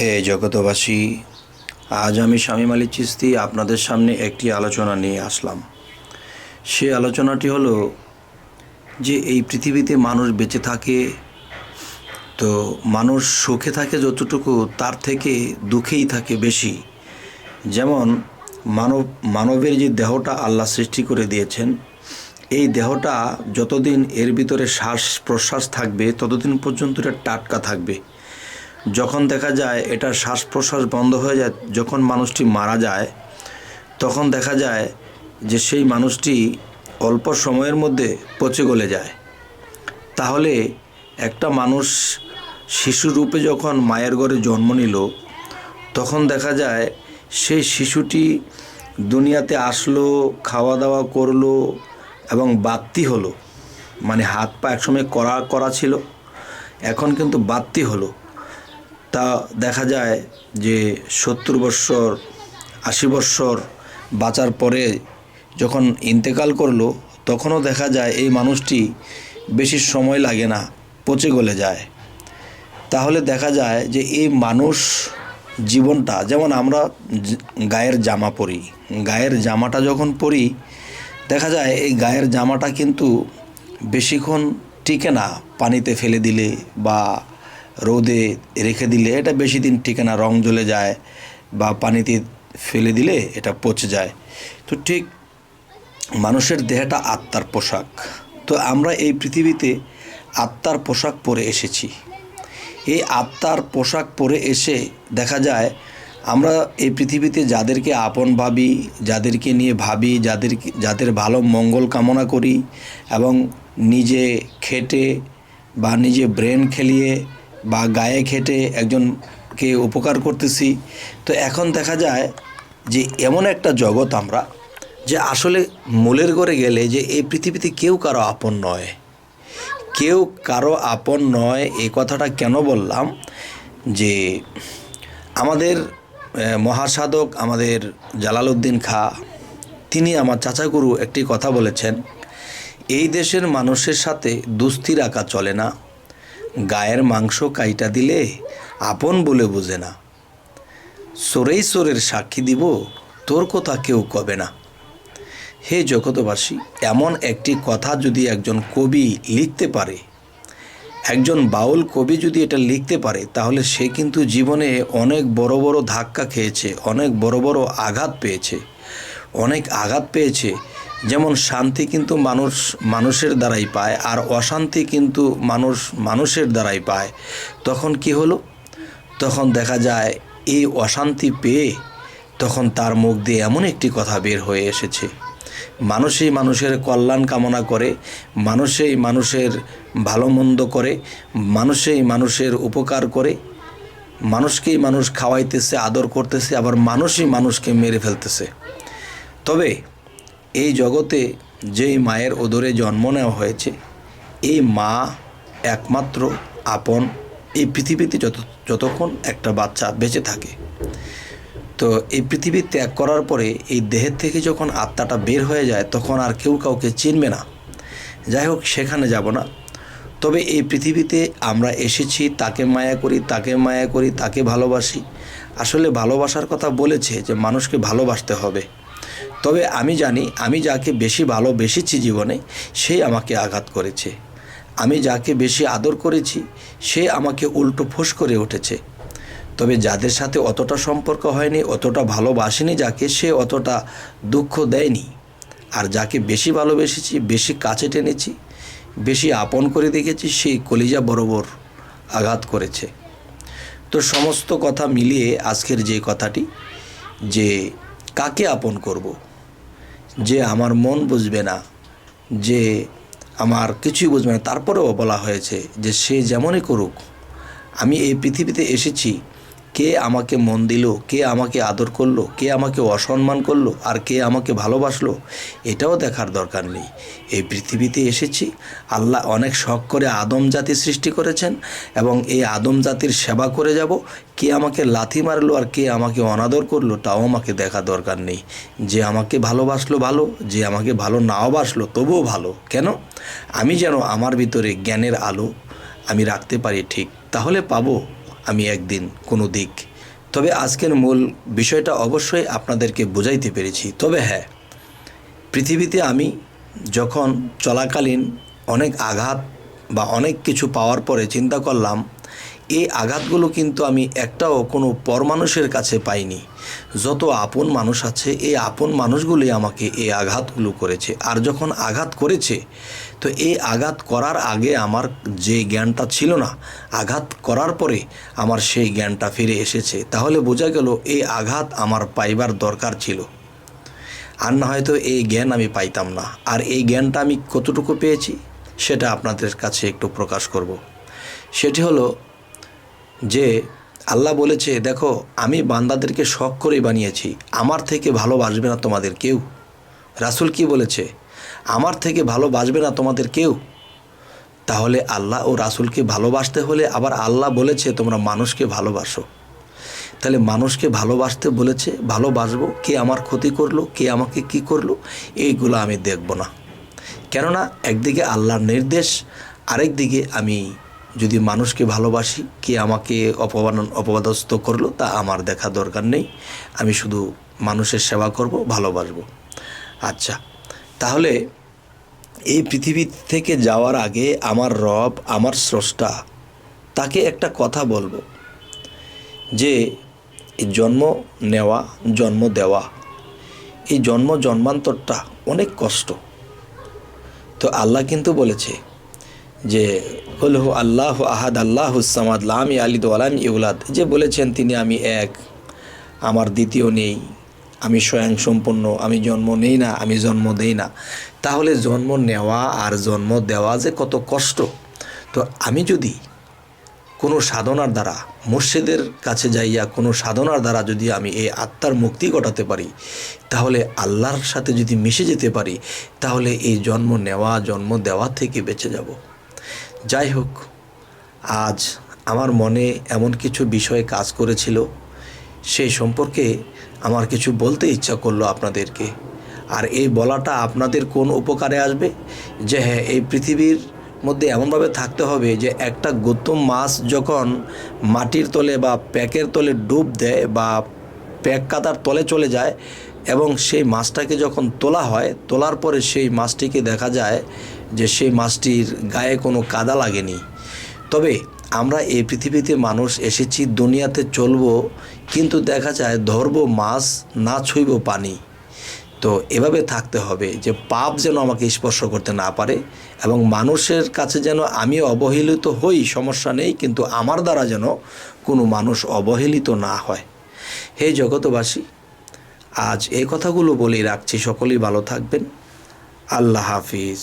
হে জগতবাসী আজ আমি শামীম আলী চিস্তি আপনাদের সামনে একটি আলোচনা নিয়ে আসলাম। সে আলোচনাটি হলো যে এই পৃথিবীতে মানুষ বেঁচে থাকে, তো মানুষ সুখে থাকে যতটুকু, তার থেকে দুঃখেই থাকে বেশি। যেমন মানব, মানবের যে দেহটা আল্লাহ সৃষ্টি করে দিয়েছেন, এই দেহটা যতদিন এর ভিতরে শ্বাস প্রশ্বাস থাকবে, ততদিন পর্যন্ত এটা টাটকা থাকবে। যখন দেখা যায় এটার শ্বাস প্রশ্বাস বন্ধ হয়ে যায়, যখন মানুষটি মারা যায়, তখন দেখা যায় যে সেই মানুষটি অল্প সময়ের মধ্যে পচে গলে যায়। তাহলে একটা মানুষ শিশু রূপে যখন মায়ের ঘরে জন্ম নিল, তখন দেখা যায় সেই শিশুটি দুনিয়াতে আসলো খাওয়া দাওয়া করল এবং বাত্তি হলো। মানে হাত পা একসময় করা করা ছিল, এখন কিন্তু বাত্তি হলো। তা দেখা যায় যে সত্তর বৎসর, আশি বৎসর বাঁচার পরে যখন ইন্তেকাল করল, তখনও দেখা যায় এই মানুষটি বেশি সময় লাগে না, পচে গলে যায়। তাহলে দেখা যায় যে এই মানুষ জীবনটা, যেমন আমরা গায়ের জামা পরি, গায়ের জামাটা যখন পরি, দেখা যায় এই গায়ের জামাটা কিন্তু বেশিক্ষণ টিকে না পানিতে ফেলে দিলে বা রোদে রেখে দিলে এটা বেশি দিন টিকে না, রং জ্বলে যায় বা পানিতে ফেলে দিলে এটা পচে যায়। তো ঠিক মানুষের দেহটা আত্মার পোশাক। তো আমরা এই পৃথিবীতে আত্মার পোশাক পরে এসেছি। এই আত্মার পোশাক পরে এসে দেখা যায়, আমরা এই পৃথিবীতে যাদেরকে আপন ভাবি, যাদেরকে নিয়ে ভাবি, যাদের যাদের ভালো মঙ্গল কামনা করি এবং নিজে খেটে বা নিজে ব্রেন খেলিয়ে বা গায়ে খেটে একজনকে উপকার করতেছি। তো এখন দেখা যায় যে এমন একটা জগৎ আমরা যে আসলে মূলের ঘরে গেলে যে এই পৃথিবীতে কেউ কারও আপন নয়। কেউ কারও আপন নয় এই কথাটা কেন বললাম? যে আমাদের মহাসাধক আমাদের জালালউদ্দিন খা, তিনি আমার চাচাগুরু একটি কথা বলেছেন, এই দেশের মানুষের সাথে দুস্থি রাখা চলে না। গায়ের মাংস কাইটা দিলে আপন বলে বোঝে না। সোরেই সোরের সাক্ষী দিব, তোর কথা কেউ কবে না। হে জগতবাসী এমন একটি কথা যদি একজন কবি লিখতে পারে, একজন বাউল কবি যদি এটা লিখতে পারে, তাহলে সে কিন্তু জীবনে অনেক বড় বড় ধাক্কা খেয়েছে, অনেক বড় বড় আঘাত পেয়েছে, অনেক আঘাত পেয়েছে। যেমন শান্তি কিন্তু মানুষ মানুষের দ্বারাই পায়, আর অশান্তি কিন্তু মানুষ মানুষের দ্বারাই পায়। তখন কি হলো? তখন দেখা যায়, এই অশান্তি পেয়ে তখন তার মুখ দিয়ে এমন একটি কথা বের হয়ে এসেছে। মানুষই মানুষের কল্যাণ কামনা করে, মানুষই মানুষের ভালো মন্দ করে, মানুষই মানুষের উপকার করে, মানুষকেই মানুষ খাওয়াইতেছে, আদর করতেছে, আবার মানুষই মানুষকে মেরে ফেলতেছে। তবে এই জগতে যেই মায়ের ওদরে জন্ম নেওয়া হয়েছে, এই মা একমাত্র আপন, এই পৃথিবীতে যত, যতক্ষণ একটা বাচ্চা বেঁচে থাকে। তো এই পৃথিবী ত্যাগ করার পরে এই দেহের থেকে যখন আত্মাটা বের হয়ে যায়, তখন আর কেউ কাউকে চিনবে না। যাই হোক, সেখানে যাব না। তবে এই পৃথিবীতে আমরা এসেছি, তাকে মায়া করি, তাকে মায়া করি, তাকে ভালোবাসি। আসলে ভালোবাসার কথা বলেছে যে, মানুষকে ভালোবাসতে হবে। তবে আমি জানি আমি যাকে বেশি ভালোবেসেছি জীবনে সেই আমাকে আঘাত করেছে। আমি যাকে বেশি আদর করেছি, সে আমাকে উল্টো ফোঁস করে উঠেছে। তবে যাদের সাথে অতটা সম্পর্ক হয়নি, অতটা ভালোবাসিনি, যাকে সে অতটা দুঃখ দেয়নি, আর যাকে বেশি ভালোবেসেছি, বেশি কাছে টেনেছি, বেশি আপন করে দেখেছি, সেই কলিজা বরাবর আঘাত করেছে। তো সমস্ত কথা মিলিয়ে আজকের যে কথাটি, যে কাকে আপন করব? যে আমার মন বুঝবে না, যে আমার কিছুই বুঝবে না। তারপরেও বলা হয়েছে যে সে যেমনই করুক, আমি এই পৃথিবীতে এসেছি কে আমাকে মন দিল, কে আমাকে আদর করল, কে আমাকে অসম্মান করল, আর কে আমাকে ভালোবাসলো, এটাও দেখার দরকার নেই। এই পৃথিবীতে এসেছি, আল্লাহ অনেক শখ করে আদম জাতি সৃষ্টি করেছেন এবং এই আদম জাতির সেবা করে যাব। কে আমাকে লাথি মারলো আর কে আমাকে অনাদর করল, তাও আমাকে দেখা দরকার নেই। যে আমাকে ভালোবাসলো ভালো, যে আমাকে ভালো নাও বাসলো, তবুও ভালো। কেন? আমি যেন আমার ভিতরে জ্ঞানের আলো আমি রাখতে পারি ঠিক। তাহলে পাবো। আমি একদিন কোনো দিক। তবে আজকের মূল বিষয়টা অবশ্যই আপনাদেরকে বোঝাইতে পেরেছি। তবে হ্যাঁ পৃথিবীতে আমি যখন চলাকালীন অনেক আঘাত বা অনেক কিছু পাওয়ার পরে চিন্তা করলাম এই আঘাতগুলো কিন্তু আমি একটাও কোনো পর মানুষের কাছে পাইনি। যত আপন মানুষ আছে, এই আপন মানুষগুলি আমাকে এই আঘাতগুলো করেছে। আর যখন আঘাত করেছে, তো এই আঘাত করার আগে আমার যে জ্ঞানটা ছিল না, আঘাত করার পরে আমার সেই জ্ঞানটা ফিরে এসেছে। তাহলে বোঝা গেল এই আঘাত আমার পাইবার দরকার ছিল। আর না হয়তো এই জ্ঞান আমি পাইতাম না। আর এই জ্ঞানটা আমি কতটুকু পেয়েছি, সেটা আপনাদের কাছে একটু প্রকাশ করব। সেটি হলো যে আল্লাহ বলেছে, দেখো, আমি বান্দাদেরকে শখ করেই বানিয়েছি। আমার থেকে ভালো ভালোবাসবে না তোমাদের কেউ। রাসুল কি বলেছে? আমার থেকে ভালো ভালোবাসবে না তোমাদের কেউ? তাহলে আল্লাহ ও রাসুলকে ভালোবাসতে হলে আবার আল্লাহ বলেছে, তোমরা মানুষকে ভালোবাসো। তাহলে মানুষকে ভালোবাসতে বলেছে, ভালোবাসবো? কে আমার ক্ষতি করল? কে আমাকে কি করল? এইগুলো আমি দেখব না। কেননা, একদিকে আল্লাহর নির্দেশ আরেক দিকে আমি যদি মানুষকে ভালোবাসি, কে আমাকে অপমান, অপবাদস্থ করল, তা আমার দেখা দরকার নেই। আমি শুধু মানুষের সেবা করব, ভালোবাসবো। আচ্ছা তাহলে এই পৃথিবী থেকে যাওয়ার আগে আমার রব, আমার স্রষ্টা, তাকে একটা কথা বলব যে জন্ম নেওয়া, জন্ম দেওয়া, এই জন্ম জন্মান্তরটা অনেক কষ্ট। তো আল্লাহ কিন্তু বলেছে যে হলহু আল্লাহ আহাদ, আল্লাহ সামাদ, লামি আলিদ আলাম ইউলাদ। যে বলেছেন তিনি, আমি এক, আমার দ্বিতীয় নেই, আমি স্বয়ং সম্পন্ন আমি জন্ম নেই না, আমি জন্ম দেই না। তাহলে জন্ম নেওয়া আর জন্ম দেওয়া যে কত কষ্ট। তো আমি যদি কোনো সাধনার দ্বারা, মুর্শিদের কাছে যাইয়া কোনো সাধনার দ্বারা যদি আমি এই আত্মার মুক্তি ঘটাতে পারি, তাহলে আল্লাহর সাথে যদি মিশে যেতে পারি, তাহলে এই জন্ম নেওয়া, জন্ম দেওয়া থেকে বেঁচে যাব। যাই হোক, আজ আমার মনে এমন কিছু বিষয়ে কাজ করেছিল সেই সম্পর্কে আমার কিছু বলতে ইচ্ছা করল আপনাদেরকে। আর এই বলাটা আপনাদের কোন উপকারে আসবে? যে হ্যাঁ এই পৃথিবীর মধ্যে এমনভাবে থাকতে হবে যে একটা গৌতম মাছ যখন মাটির তলে বা প্যাকের তলে ডুব দেয় বা প্যাক কাতার তলে চলে যায় এবং সেই মাছটাকে যখন তোলা হয়, তোলার পরে সেই মাছটিকে দেখা যায় যে সেই মাছটির গায়ে কোনো কাদা লাগেনি। তবে আমরা এই পৃথিবীতে মানুষ এসেছি, দুনিয়াতে চলবো, কিন্তু দেখা যায় ধরবো মাছ না ছুঁইব পানি। তো এভাবে থাকতে হবে যে পাপ যেন আমাকে স্পর্শ করতে না পারে এবং মানুষের কাছে যেন আমি অবহেলিত হই, সমস্যা নেই, কিন্তু আমার দ্বারা যেন কোনো মানুষ অবহেলিত না হয়। হে জগতবাসী আজ এই কথাগুলো বলেই রাখছি। সকলেই ভালো থাকবেন। আল্লাহ হাফিজ।